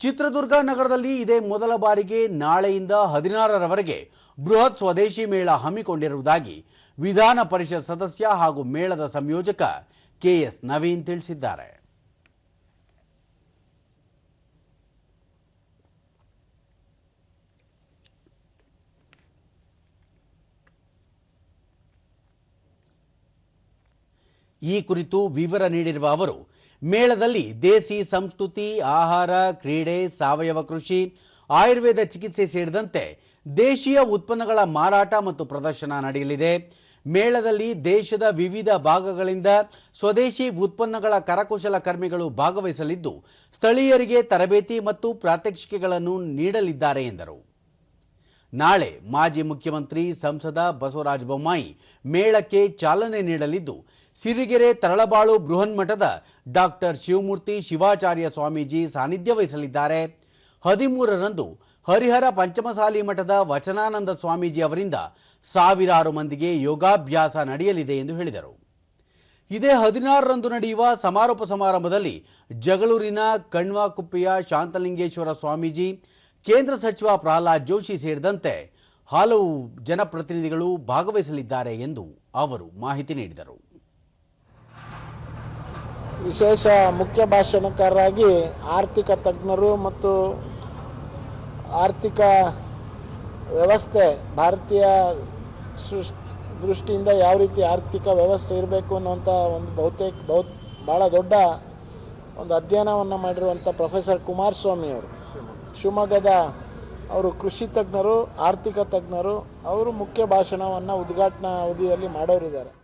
ಚಿತ್ರದುರ್ಗ ನಗರದಲ್ಲಿ ಇದೇ ಮೊದಲ ಬಾರಿಗೆ ನಾಳೆಯಿಂದ ಹದಿನಾರರವರೆಗೆ ಬೃಹತ್ ಸ್ವದೇಶಿ ಮೇಳ ಹಮ್ಮಿಕೊಂಡಿರುವುದಾಗಿ ವಿಧಾನ ಪರಿಷತ್ ಸದಸ್ಯ ಹಾಗೂ ಮೇಳದ ಸಂಯೋಜಕ ಕೆಎಸ್ ನವೀನ್ ತಿಳಿಸಿದ್ದಾರೆ. ಈ ಕುರಿತು ವಿವರ ನೀಡಿರುವ ಅವರು ಮೇಳದಲ್ಲಿ ದೇಸಿ ಸಂಸ್ಕೃತಿ, ಆಹಾರ, ಕ್ರೀಡೆ, ಸಾವಯವ ಕೃಷಿ, ಆಯುರ್ವೇದ ಚಿಕಿತ್ಸೆ ಸೇರಿದಂತೆ ದೇಶೀಯ ಉತ್ಪನ್ನಗಳ ಮಾರಾಟ ಮತ್ತು ಪ್ರದರ್ಶನ ನಡೆಯಲಿದೆ. ಮೇಳದಲ್ಲಿ ದೇಶದ ವಿವಿಧ ಭಾಗಗಳಿಂದ ಸ್ವದೇಶಿ ಉತ್ಪನ್ನಗಳ ಕರಕುಶಲ ಕರ್ಮಿಗಳು ಭಾಗವಹಿಸಲಿದ್ದು, ಸ್ಥಳೀಯರಿಗೆ ತರಬೇತಿ ಮತ್ತು ಪ್ರಾತ್ಯಕ್ಷಿಕೆಗಳನ್ನು ನೀಡಲಿದ್ದಾರೆ ಎಂದರು. ನಾಳೆ ಮಾಜಿ ಮುಖ್ಯಮಂತ್ರಿ ಸಂಸದ ಬಸವರಾಜ ಬೊಮ್ಮಾಯಿ ಮೇಳಕ್ಕೆ ಚಾಲನೆ ನೀಡಲಿದ್ದು ಸಿರಿಗೆರೆ ತರಳಬಾಳು ಬೃಹನ್ಮಠದ ಡಾಕ್ಟರ್ ಶಿವಮೂರ್ತಿ ಶಿವಾಚಾರ್ಯ ಸ್ವಾಮೀಜಿ ಸಾನ್ನಿಧ್ಯ ವಹಿಸಲಿದ್ದಾರೆ. ಹದಿಮೂರರಂದು ಹರಿಹರ ಪಂಚಮಸಾಲಿ ಮಠದ ವಚನಾನಂದ ಸ್ವಾಮೀಜಿ ಅವರಿಂದ ಸಾವಿರಾರು ಮಂದಿಗೆ ಯೋಗಾಭ್ಯಾಸ ನಡೆಯಲಿದೆ ಎಂದು ಹೇಳಿದರು. ಇದೇ ಹದಿನಾರರಂದು ನಡೆಯುವ ಸಮಾರೋಪ ಸಮಾರಂಭದಲ್ಲಿ ಜಗಳೂರಿನ ಕಣ್ವಾಕುಪ್ಪೆಯ ಶಾಂತಲಿಂಗೇಶ್ವರ ಸ್ವಾಮೀಜಿ, ಕೇಂದ್ರ ಸಚಿವ ಪ್ರಹ್ಲಾದ್ ಜೋಶಿ ಸೇರಿದಂತೆ ಹಲವು ಜನಪ್ರತಿನಿಧಿಗಳು ಭಾಗವಹಿಸಲಿದ್ದಾರೆ ಎಂದು ಅವರು ಮಾಹಿತಿ ನೀಡಿದರು. ವಿಶೇಷ ಮುಖ್ಯ ಭಾಷಣಕಾರರಾಗಿ ಆರ್ಥಿಕ ತಜ್ಞರು ಮತ್ತು ಆರ್ಥಿಕ ವ್ಯವಸ್ಥೆ, ಭಾರತೀಯ ಸೃಷ್, ದೃಷ್ಟಿಯಿಂದ ಯಾವ ರೀತಿ ಆರ್ಥಿಕ ವ್ಯವಸ್ಥೆ ಇರಬೇಕು ಅನ್ನುವಂಥ ಒಂದು ಬಹುತೇಕ, ಬಹು ಭಾಳ ದೊಡ್ಡ ಒಂದು ಅಧ್ಯಯನವನ್ನು ಮಾಡಿರುವಂಥ ಪ್ರೊಫೆಸರ್ ಕುಮಾರಸ್ವಾಮಿ ಅವರು. ಶಿವಮೊಗ್ಗದ ಅವರು ಕೃಷಿ ತಜ್ಞರು, ಆರ್ಥಿಕ ತಜ್ಞರು, ಅವರು ಮುಖ್ಯ ಭಾಷಣವನ್ನು ಉದ್ಘಾಟನಾ ಅವಧಿಯಲ್ಲಿ ಮಾಡೋರಿದ್ದಾರೆ.